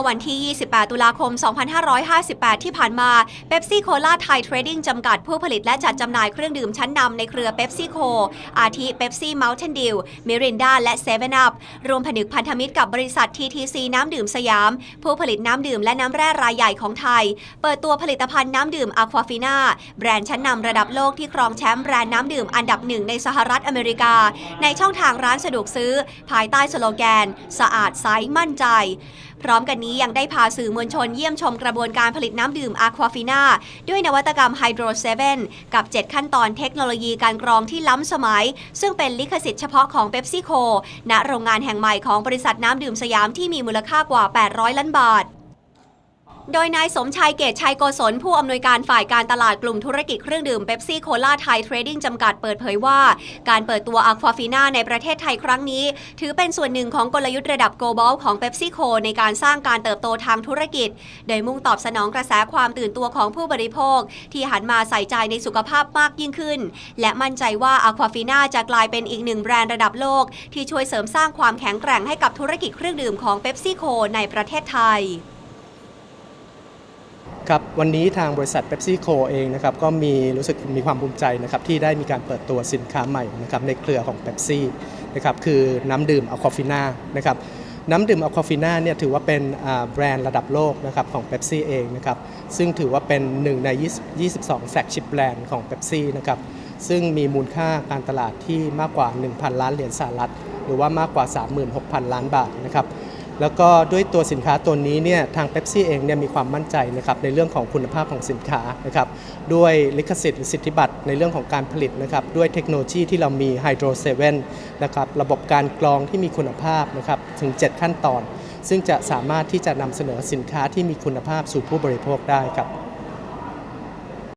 อวันที่ 28 ตุลาคม 2558 ที่ผ่านมาเ e ปซี่โคลาไทยเทรดดิ้งจำกัดผู้ผลิตและจัดจำหน่ายเครื่องดื่มชั้นนำในเครือเ e ปซี่โค อาทิเ e ปซี่เมล t ทนดิวมิรินดาและ7 e อัพรวมผนึกพันธมิตรกับบริษัท TTC น้ำดื่มสยาม ผู้ผลิตน้ำดื่มและน้ำแร่รายใหญ่ของไทย เปิดตัวผลิตภัณฑ์น้ำดื่มอะควาฟิน่าแบรนด์ชั้นนำระดับโลกที่ครองแชมป์แบรนด์น้ำดื่มอันดับหนึ่งในสหรัฐอเมริกา ในช่องทางร้านสะดวกซื้อ ภายใต้สโลแกน สะอาดใสมั่นใจ พร้อมกันนี้ยังได้พาสื่อมวลชนเยี่ยมชมกระบวนการผลิตน้ำดื่มอะควาฟีน่าด้วยนวัตกรรมไฮโดรเซเว่นกับ 7 ขั้นตอนเทคโนโลยีการกรองที่ล้ำสมัย ซึ่งเป็นลิขสิทธิ์เฉพาะของเบปซี่โคณโรงงานแห่งใหม่ของบริษัทน้ำดื่มสยามที่มีมูลค่ากว่า 800 ล้านบาท โดยนายสมชายเกตชัยโกศลผู้อำนวยการฝ่ายการตลาดกลุ่มธุรกิจเครื่องดื่มเ e ปซี่โคลาไทยเทรดดิ้งจำกัดเปิดเผยว่า การเปิดตัวอควาฟิน่าในประเทศไทยครั้งนี้ ถือเป็นส่วนหนึ่งของกลยุทธ์ระดับ global ของเ e ปซี่โคในการสร้างการเติบโตทางธุรกิจ โดยมุ่งตอบสนองกระแสความตื่นตัวของผู้บริโภค ที่หันมาใส่ใจในสุขภาพมากยิ่งขึ้น และมั่นใจว่าอควาฟิน่าจะกลายเป็นอีกหนึ่งแบรนด์ระดับโลก ที่ช่วยเสริมสร้างความแข็งแกร่งให้กับธุรกิจเครื่องดื่มของเ e ปซี่โคในประเทศไทย ครับวันนี้ทางบริษัทเ e ปซี่โคเองนะครับก็มีรู้สึกมีความภูมิใจนะครับที่ได้มีการเปิดตัวสินค้าใหม่นะครับในเครือของเ e ปซี่นะครับคือน้ำดื่มอัลคอฟิน่านะครับน้ำดื่มอัลคอฟิน่าเนี่ยถือว่าเป็นแบรนด์ระดับโลกนะครับของเ e ปซี่เองนะครับซึ่งถือว่าเป็นหนึ่งใน 22 แฟลกชิพแบรนด์ของเ e ปซี่นะครับซึ่งมีมูลค่าการตลาดที่มากกว่า 1,000 ล้านเหรียญสหรัฐ หรือว่ามากกว่า 36,000 ล้านบาทนะครับ แล้วก็ด้วยตัวสินค้าตัวนี้เนี่ยทางเ e ปซี่เองเนี่ยมีความมั่นใจนะครับในเรื่องของคุณภาพของสินค้านะครับด้วยลิขสิทธิ์หรือสิทธิบัตรในเรื่องของการผลิตนะครับด้วยเทคโนโลยีที่เรามีไฮโดรเซเว่นะครับระบบการกรองที่มีคุณภาพนะครับถึง 7 ขั้นตอน ซึ่งจะสามารถที่จะนำเสนอสินค้าที่มีคุณภาพสู่ผู้บริโภคได้ครับ